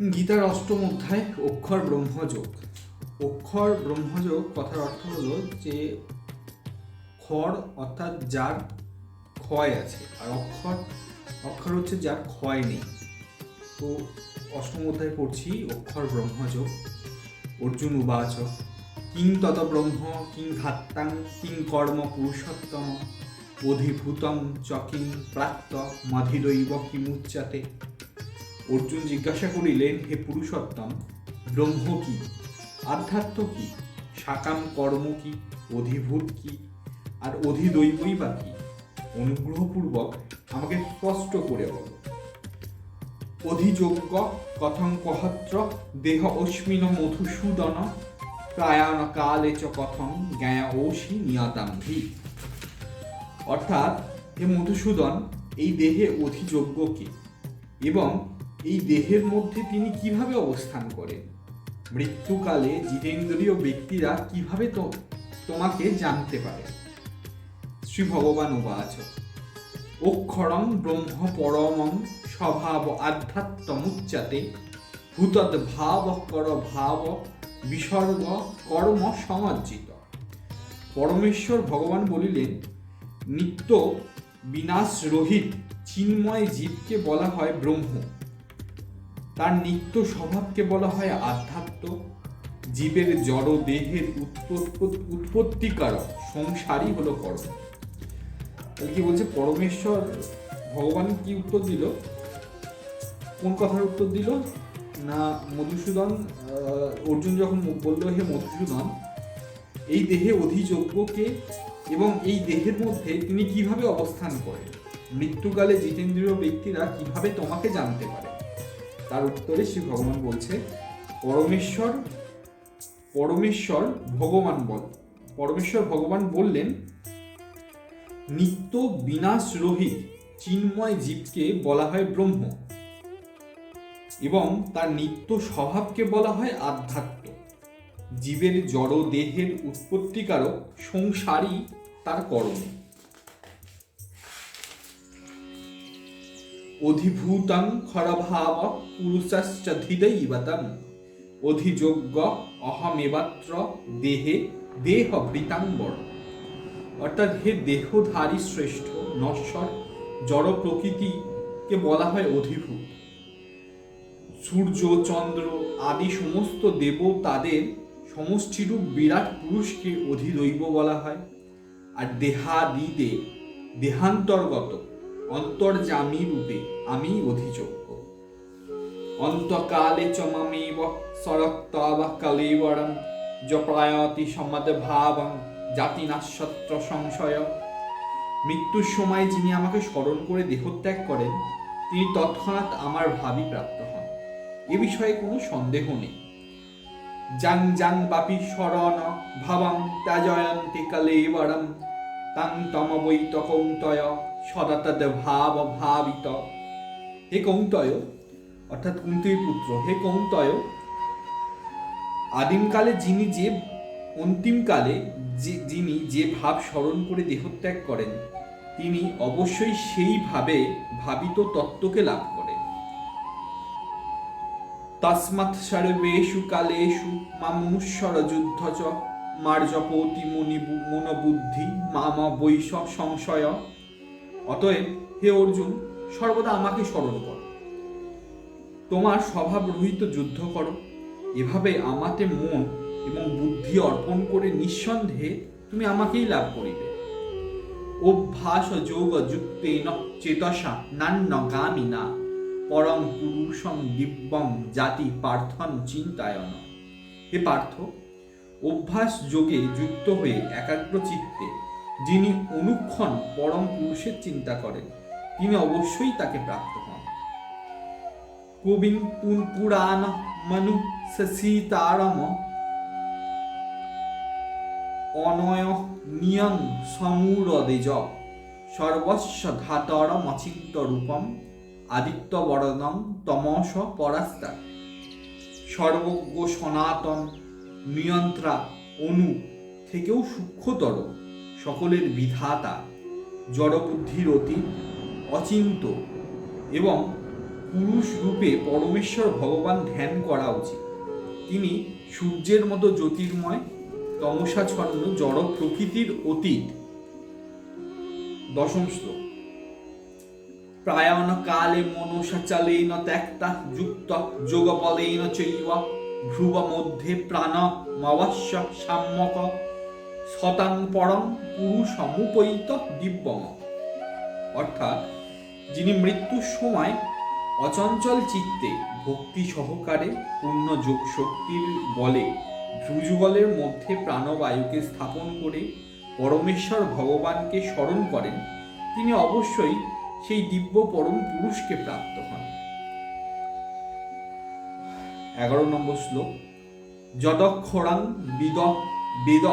গীতার অষ্টম অধ্যায়, অক্ষর ব্রহ্মযোগ। অক্ষর ব্রহ্মযোগ কথার অর্থ হলো যে খর অর্থাৎ যার ক্ষয় আছে। আর অক্ষর অক্ষর হচ্ছে যার ক্ষয় নেই। তো অষ্টম অধ্যায় পড়ছি, অক্ষর ব্রহ্মযোগ। অর্জুন উবাচ, কিং তত ব্রহ্ম, কিং ধাত্তাং, কিং কর্ম পুরুষোত্তম অধিভূতং চকিং প্রাপ্ত, মধিদৈব কিমুচ্চাতে। অর্জুন জিজ্ঞাসা করিলেন, হে পুরুষোত্তম, ব্রহ্ম কি? আধ্যাত্ম কি? সাকাম কর্ম কি? অধিভূত কি? আর অধিদৈবই বা কি? অনুগ্রহপূর্বক আমাকে স্পষ্ট করে বল। অধিযোগ্য কথং কহত্র দেহ অশ্মিন মধুসূদন প্রায়ণ কালে চ কথং জ্ঞায়া ওষি নিয়তাম্ভি অর্থাৎ, হে মধুসূদন, এই দেহে অধিযোগ্য কে? এবং এই দেহের মধ্যে তিনি কীভাবে অবস্থান করেন? মৃত্যুকালে জিতেন্দ্রীয় ব্যক্তিরা কীভাবে তো তোমাকে জানতে পারে? শ্রী ভগবান উবাচ। অক্ষরং ব্রহ্ম পরমং স্বভাব আধ্যাত্মমুচ্চাতে ভূতদ ভাব কর ভাব বিসর্গ কর্ম সমার্জিত। পরমেশ্বর ভগবান বলিলেন, নিত্য বিনাশ রহিত চিন্ময় জীবকে বলা হয় ব্রহ্ম। তার নিত্য স্বভাবকে বলা হয় আধ্যাত্ম। জীবের জড় দেহের উৎপত্তি উৎপত্তিকারক সংসারই হলো কর্ম কি বলছে? পরমেশ্বর ভগবান কি উত্তর দিল? কোন কথার উত্তর দিল? না, মধুসূদন অর্জুন যখন বলল, হে মধুসূদন, এই দেহে অধিযোগ্যকে এবং এই দেহের মধ্যে তিনি কীভাবে অবস্থান করেন? মৃত্যুকালে জিতেন্দ্রীয় ব্যক্তিরা কীভাবে তোমাকে জানতে পারে? তার উত্তরে শ্রী ভগবান বলছে, পরমেশ্বর পরমেশ্বর ভগবান বল। পরমেশ্বর ভগবান বললেন, নিত্য বিনাশ রহিত চিন্ময় জীবকে বলা হয় ব্রহ্ম এবং তার নিত্য স্বভাবকে বলা হয় আধ্যাত্ম। জীবের জড় দেহের উৎপত্তিকারক সংসারই তার কর্ম। অধিভূতং খরভাব পুরুষশ্চ ধীদৈবতম। অধিযোগ্য অহমেবাত্র দেহে দেহ বৃতাম্বর অর্থাৎ হে দেহধারী শ্রেষ্ঠ, নশ্বর, জড় প্রকৃতিকে বলা হয় অধিভূত। সূর্য, চন্দ্র আদি সমস্ত দেব তাদের সমষ্টিরূপ বিরাট পুরুষকে অধিদৈব বলা হয়। আর দেহাদিদে, দেহান্তর্গত অন্তর্জামী রূপে, আমি অধিযোগ্য। অন্তকালে চ মামেব সরক্তাব কালেবরম সম্মদ ভাবং জাতিনাশ্বত্র সংশয়। মৃত্যুর সময় যিনি আমাকে স্মরণ করে দেহত্যাগ করেন, তিনি তৎক্ষণাৎ আমার ভাবি প্রাপ্ত হন। এ বিষয়ে কোনো সন্দেহ নেই। জাং জাং বাপি শরণ ভাবং ত্যাজয়ন্তি কালেবরম তাং তমবৈত কৌন্তয়। সদা ভাব ভাবিত হে কৌন্তয়, অর্থাৎ কুন্তির পুত্র, হে কৌন্তয়, আদিমকালে যিনি যে, অন্তিমকালে যিনি যে ভাব স্মরণ করে দেহত্যাগ করেন, তিনি অবশ্যই সেইভাবে ভাবিত তত্ত্বকে লাভ করেন। তসমাৎ সর্বেষু কালেষু মামনুষ্বর যুদ্ধ চ, মার্জপতি মুনি মনোবুদ্ধি মামা বৈশ সংশয়। অতএব হে অর্জুন, সর্বদা আমাকে স্মরণ করো। তোমার স্বভাব রহিত যুদ্ধ করো। এভাবে আমাতে মন এবং বুদ্ধি অর্পণ করে নিঃসন্দেহে তুমি আমাকেই লাভ করিবে। অভ্যাস যোগ যুক্তেন চেতসা নান্য গামিনা, পরম পুরুষং দিব্যং জাতি পার্থন চিন্তায়ন। হে পার্থ, অভ্যাস যোগে যুক্ত হয়ে একাগ্র চিত্তে যিনি অনুক্ষণ পরম পুরুষের চিন্তা করেন, তিনি অবশ্যই তাকে প্রাপ্ত হন। পুরাণ সীতারম অনয় নিয়ং সর্বস্ব ধাতরম অচিন্ত রূপম আদিত্য বরদম তমস পরাস্তা। সর্বজ্ঞ সনাতন নিয়ন্ত্রা অনু থেকেও সূক্ষ্মতর সকলের বিধাতা, জড়বুদ্ধির অতীত, অচিন্ত এবং পুরুষ রূপে পরমেশ্বর ভগবান ধ্যান করা উচিত। তিনি সূর্যের মতো জ্যোতির্ময়, তমসাচ্ছন্ন জড় প্রকৃতির অতীত। দশম শ্লোক। প্রায়ণ কালে মনসাচালেন ত্যক্তা, যুক্ত যোগবলেন চৈব ভ্রুব মধ্যে প্রাণ মবস্য সাম্যক। শতাং পরম পুরুষমুপৈত দিব্যম। অর্থাৎ, যিনি মৃত্যুর সময় অচঞ্চল চিত্তে ভক্তি সহকারে পূর্ণ যোগ শক্তির বলে ভ্রুযুগলের মধ্যে প্রাণবায়ুকে স্থাপন করে পরমেশ্বর ভগবানকে স্মরণ করেন, তিনি অবশ্যই সেই দিব্য পরম পুরুষকে প্রাপ্ত হন। এগারো নম্বর শ্লোক। যদক্ষরাং বিদ বেদ,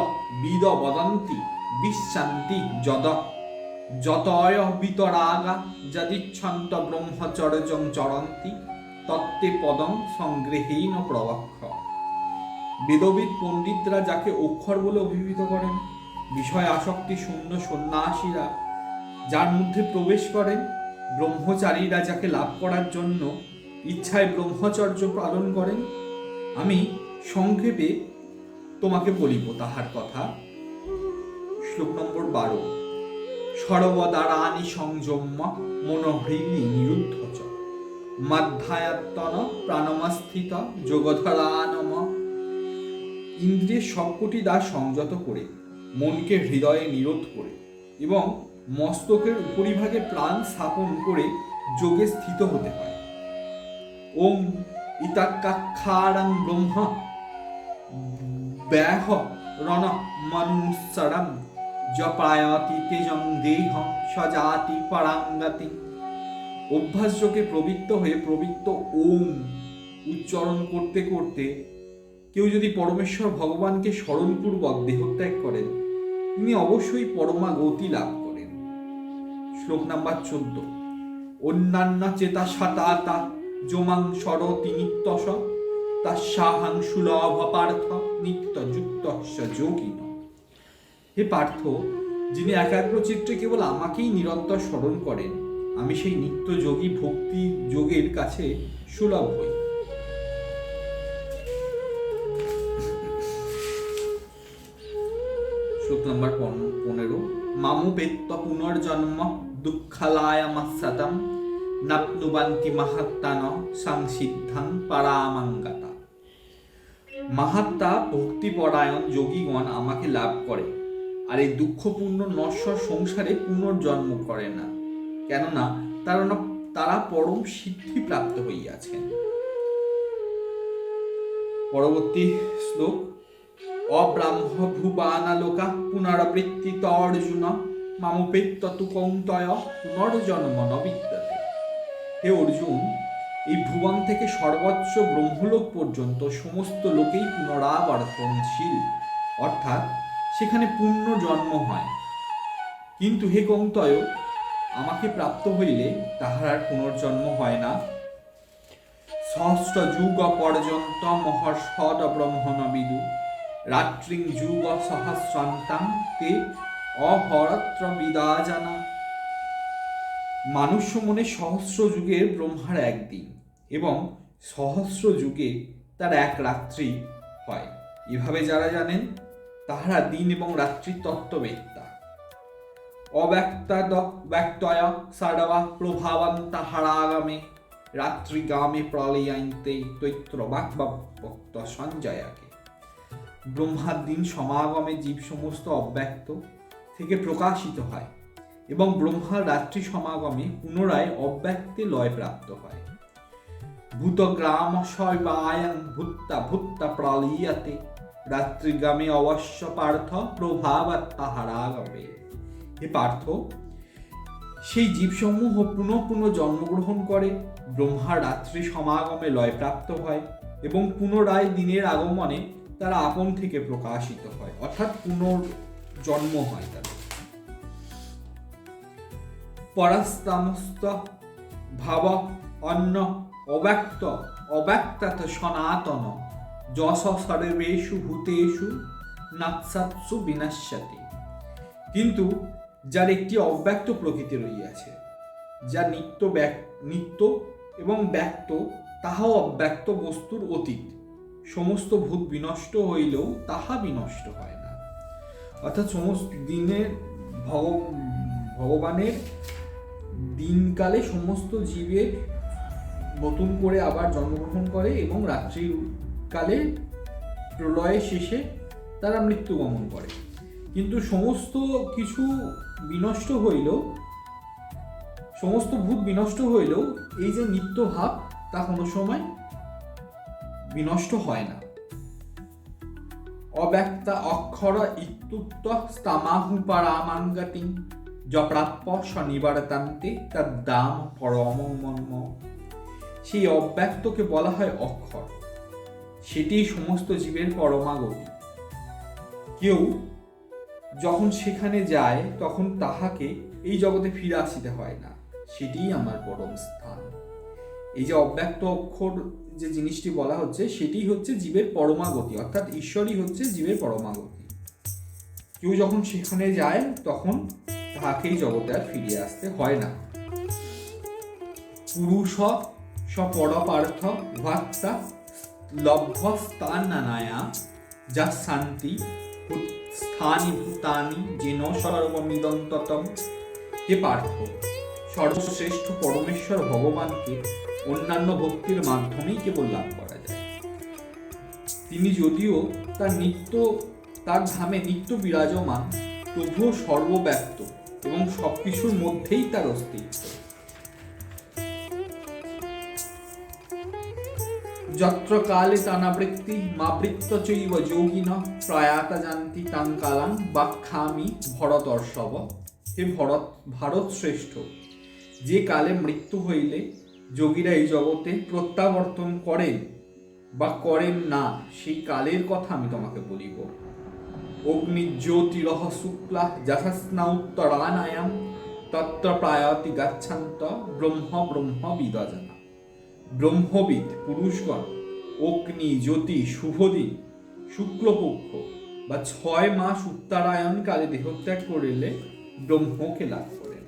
বিদ বদন্তি বিশ্বান্তি যদ। যতয় বিতরাগা, যদিচ্ছন্ত ব্রহ্মচর্যং চরন্তি তত্ত্বে পদং সংগ্রহেণ প্রবক্ষ। বেদবিদ পণ্ডিতরা যাকে অক্ষর বলে অভিহিত করেন বিষয় আসক্তি শূন্য সন্ন্যাসীরা, যার মধ্যে প্রবেশ করেন, ব্রহ্মচারীরা যাকে লাভ করার জন্য ইচ্ছায় ব্রহ্মচর্য পালন করেন, আমি সংক্ষেপে তোমাকে বলিব তাহার কথা। শ্লোক নম্বর বারো। সর্বদারানি সংযম্য মনোহৃদি নিরুদ্ধ চ প্রাণমস্থিত যোগধরানম ইন্দ্রিয়ের সবকটি দ্বার সংযত করে, মনকে হৃদয়ে নিরোধ করে এবং মস্তকের উপরিভাগে প্রাণ স্থাপন করে যোগে স্থিত হতে হয়। ওম ইতাকাক্ষারাং ব্রহ্ম। ব্যাহ রণ মনুসরম জপায়তি তেজং দেহং সজাতি পরাঙ্গতি অভ্যাস যোগে প্রবৃত্ত হয়ে প্রবৃত্ত ওম উচ্চারণ করতে করতে কেউ যদি পরমেশ্বর ভগবানকে স্মরণপূর্বক দেহত্যাগ করেন, তিনি অবশ্যই পরমা গতি লাভ করেন। শ্লোক নাম্বার চোদ্দ। অন্যান্য চেতা সাতাতা যোমাং সরতি নিত্যস। তাসাহাং সুলভ পার্থ নিত্য যুক্ত যোগিন। হে পার্থ, যিনি একাগ্র চিত্রে কেবল আমাকেই নিরন্তর স্মরণ করেন, আমি সেই নিত্য যোগী ভক্তি যোগের কাছে সুলভ হই। শ্লোক নাম্বার পনেরো। মামু পেত্ত পুনর্জন্ম দুঃখালায় মাসাতাম নাপ্নুবান্তি মাহাত্তান সংসিদ্ধাং পারামাঙ্গাতা। মাহাত্মা ভক্তিপরায়ণ যোগীগণ আমাকে লাভ করে, আর এই দুঃখপূর্ণ নশ্বর সংসারে পুনর্জন্ম করে না, কেননা তারা তারা পরম সিদ্ধি প্রাপ্ত হইয়াছেন। পরবর্তী শ্লোক অব্রাহ্ম ভুবানালোকা পুনরাবৃত্তি অর্জুন মামুপেত্ত কৌন্তয় পুনর্জন্ম ন হে অর্জুন এই ভুবন থেকে সর্বোচ্চ ব্রহ্মলোক পর্যন্ত সমস্ত লোকেই পুনরাবর্তনশীল। অর্থাৎ সেখানে পূর্ণ জন্ম হয়। কিন্তু হে কৌন্তয় আমাকে প্রাপ্ত হইলে তাহার আর পুনর্জন্ম হয় না। সহস্র যুগ পর্যন্ত মহর্ষদ ব্রহ্মণ বিদু রাত্রিং যুগ সহস্রান্তাং তে অহরত্র বিদাজানা মানুষ মনে সহস্র যুগের ব্রহ্মার একদিন। এবং সহস্র যুগে তার এক রাত্রি হয়। এভাবে যারা জানেন, তাহারা দিন এবং রাত্রির তত্ত্ববেত্তা। অব্যক্তাদ ব্যক্তয় সাডবা প্রভাবান তাহারাগামে, রাত্রিগামে প্রলয়াইতে তৈত্র বাক্যক্ত সঞ্জয়াকে। ব্রহ্মার দিন সমাগমে জীব সমস্ত অব্যক্ত থেকে প্রকাশিত হয় এবং ব্রহ্মার রাত্রি সমাগমে পুনরায় অব্যক্তে লয় প্রাপ্ত হয়। ভূত্তা ভূত্তা প্রলীয়তে রাত্রিগামে অবশ্য পার্থ প্রভাব তাহারাগমে হে পার্থ সেই জীবসমূহ পুনঃ পুনঃ জন্মগ্রহণ করে ব্রহ্মার রাত্রি সমাগমে লয় প্রাপ্ত হয় এবং পুনরায় দিনের আগমনে তারা আপন থেকে প্রকাশিত হয়, অর্থাৎ পুনর্জন্ম হয় তাদের। পরাস্তামস্ত ভাব অন্য অব্যক্ত, অব্যক্তাত সনাতন। যশ সর্বেষু ভূতেষু নাৎসাৎসু বিনাশ্যাতি। কিন্তু যার একটি অব্যক্ত প্রকৃতি রইয়াছে যা নিত্য নিত্য এবং ব্যক্ত, তাহাও অব্যক্ত বস্তুর অতীত। সমস্ত ভূত বিনষ্ট হইলেও তাহা বিনষ্ট হয় না। অর্থাৎ সমস্ত দিনের ভগ- ভগবানের দিনকালে সমস্ত জীবের নতুন করে আবার জন্মগ্রহণ করে এবং রাত্রিকালে প্রলয়ের শেষে তারা মৃত্যুগমন করে। কিন্তু সমস্ত কিছু বিনষ্ট হইলেও, সমস্ত ভূত বিনষ্ট হইলেও এই যে নিত্য ভাব তা কোনো সময় বিনষ্ট হয় না। অব্যক্তা অক্ষর ইত্যুক্ত স্তামাহু পরামাঙ্গতিং জপ্রাপ্য শনিবারতান্তে তার দাম পরম মর্ম। সেই অব্যক্তকে বলা হয় অক্ষর। সেটি সমস্ত জীবের পরমাগতি কেউ যখন সেখানে যায়, তখন তাহাকে এই জগতে ফিরে আসিতে হয় না। সেটিই আমার পরম স্থান। এই যে অব্যক্ত অক্ষর যে জিনিসটি বলা হচ্ছে, সেটি হচ্ছে জীবের পরমাগতি, অর্থাৎ ঈশ্বরই হচ্ছে জীবের পরমাগতি। কেউ যখন সেখানে যায়, তখন তাহাকেই জগতে আর ফিরিয়ে আসতে হয় না। পুরুষ সপরপার্থ স্থান নানায়া যা শান্তি স্থানি ভূতানি যেন সর্বমিদন্ততম হে পার্থ, সর্বশ্রেষ্ঠ পরমেশ্বর ভগবানকে অন্যান্য ভক্তির মাধ্যমেই কেবল লাভ করা যায়। তিনি যদিও তার নিত্য তার ধামে নিত্য বিরাজমান, তবুও সর্বব্যাপ্ত এবং সবকিছুর মধ্যেই তার অস্তিত্ব। যত্র কালে তানাবৃত্তি মাবৃত্ত চৈব যোগিন প্রয়াতা জানতি তাং কালাং বাক্ষামি ভরতর্ষব হে ভরত, ভারত শ্রেষ্ঠ। যে কালে মৃত্যু হইলে যোগীরা এই জগতে প্রত্যাবর্তন করেন বা করেন না, সেই কালের কথা আমি তোমাকে বলিব। অগ্নি জ্যোতিরহ শুক্লা যথাস্না তত্র প্রায়তি গাচ্ছান্ত, ব্রহ্ম ব্রহ্ম বিদজনা ব্রহ্মবিদ, পুরুষগণ, অগ্নি, জ্যোতি, শুভদিন, শুক্লপক্ষ বা ছয় মাস উত্তরায়ণ কালে দেহত্যাগ করিলে ব্রহ্মকে লাভ করেন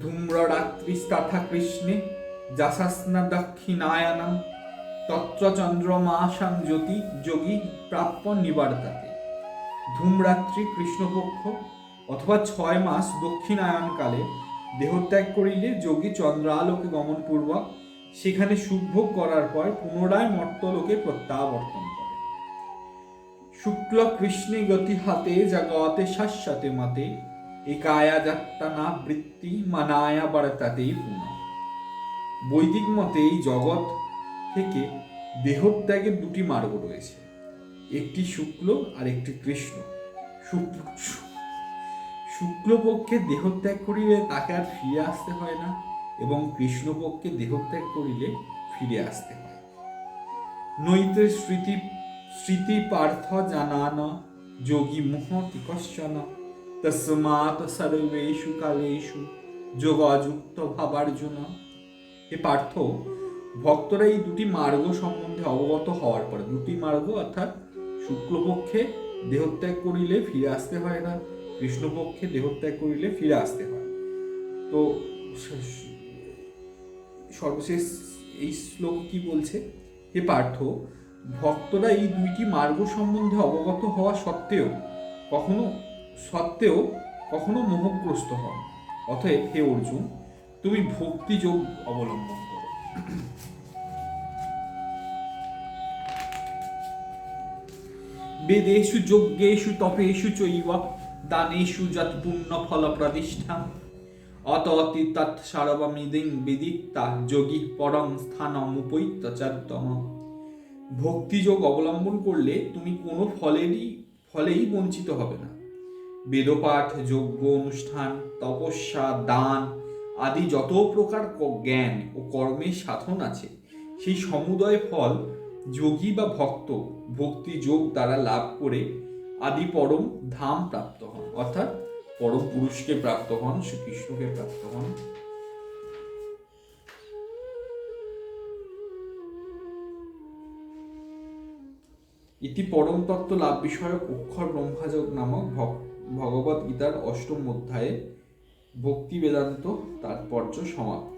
ধূম্ররাত্রিস্তথা কৃষ্ণে যশাস্না দক্ষিণায়নম তত্র চন্দ্রমাসাং জ্যোতি যোগী প্রাপ্য নিবার্তাতে। ধূমরাত্রি কৃষ্ণপক্ষ অথবা ছয় মাস দক্ষিণায়ন কালে দেহত্যাগ করিলে যোগী চন্দ্রালোকে গমন পূর্বক সেখানে সুখভোগ করার পর পুনরায় মর্তলোকে প্রত্যাবর্তন করে। শুক্ল কৃষ্ণে গতি হাতে, জগতে শাশ্বতে মতে, একায়া যাত্রা না বৃত্তি মানায়া বাড়তাতেই পুনঃ। বৈদিক মতে এই জগৎ থেকে দেহত্যাগের দুটি মার্গ রয়েছে, একটি শুক্ল আর একটি কৃষ্ণ। শুক্ল শুক্লপক্ষে দেহত্যাগ করিলে তাকে আর ফিরে আসতে হয় না এবং কৃষ্ণপক্ষে দেহত্যাগ করিলে ফিরে আসতে হয়। নৈতে স্মৃতি স্মৃতি পার্থ জানান, যোগী মুহতি কশ্চন তস্মাৎ সর্বেষু কালেষু যোগাযুক্ত ভাবার্জুন। হে পার্থ, ভক্তরা এই দুটি মার্গ সম্বন্ধে অবগত হওয়ার পরে, দুটি মার্গ অর্থাৎ শুক্লপক্ষে দেহত্যাগ করিলে ফিরে আসতে হয় না কৃষ্ণপক্ষে দেহত্যাগ করিলে ফিরে আসতে হয়। তো সর্বশেষ এই শ্লোক কি বলছে? হে পার্থ, ভক্তরা এই দুইটি মার্গ সম্বন্ধে অবগত হওয়া সত্ত্বেও কখনো সত্ত্বেও কখনো মোহগ্রস্ত হন। অতএব হে অর্জুন, তুমি ভক্তি যোগ অবলম্বন করো। বেদেষু যজ্ঞেষু তপেষু চৈব দানেষু যৎ পুণ্য ফল প্রতিষ্ঠা। অততি তৎ সর্বমিদিং বিদিত্তা যোগী পরম স্থানমুপৈত চাদ্যম ভক্তিযোগ অবলম্বন করলে তুমি কোনো ফলেরই, ফলেই বঞ্চিত হবে না। বেদপাঠ, যজ্ঞ অনুষ্ঠান, তপস্যা, দান আদি যত প্রকার জ্ঞান ও কর্মের সাধন আছে, সেই সমুদয় ফল যোগী বা ভক্ত ভক্তি যোগ দ্বারা লাভ করে আদি পরম ধাম প্রাপ্ত হন, অর্থাৎ পরম পুরুষকে প্রাপ্ত হন, শ্রীকৃষ্ণকে প্রাপ্ত হন। ইতি পরম তত্ত্ব লাভ বিষয়ক অক্ষর ব্রহ্মাযোগ নামক ভগ- ভগবত গীতার অষ্টম অধ্যায়ে ভক্তি বেদান্ত তাৎপর্য সমাপ্ত।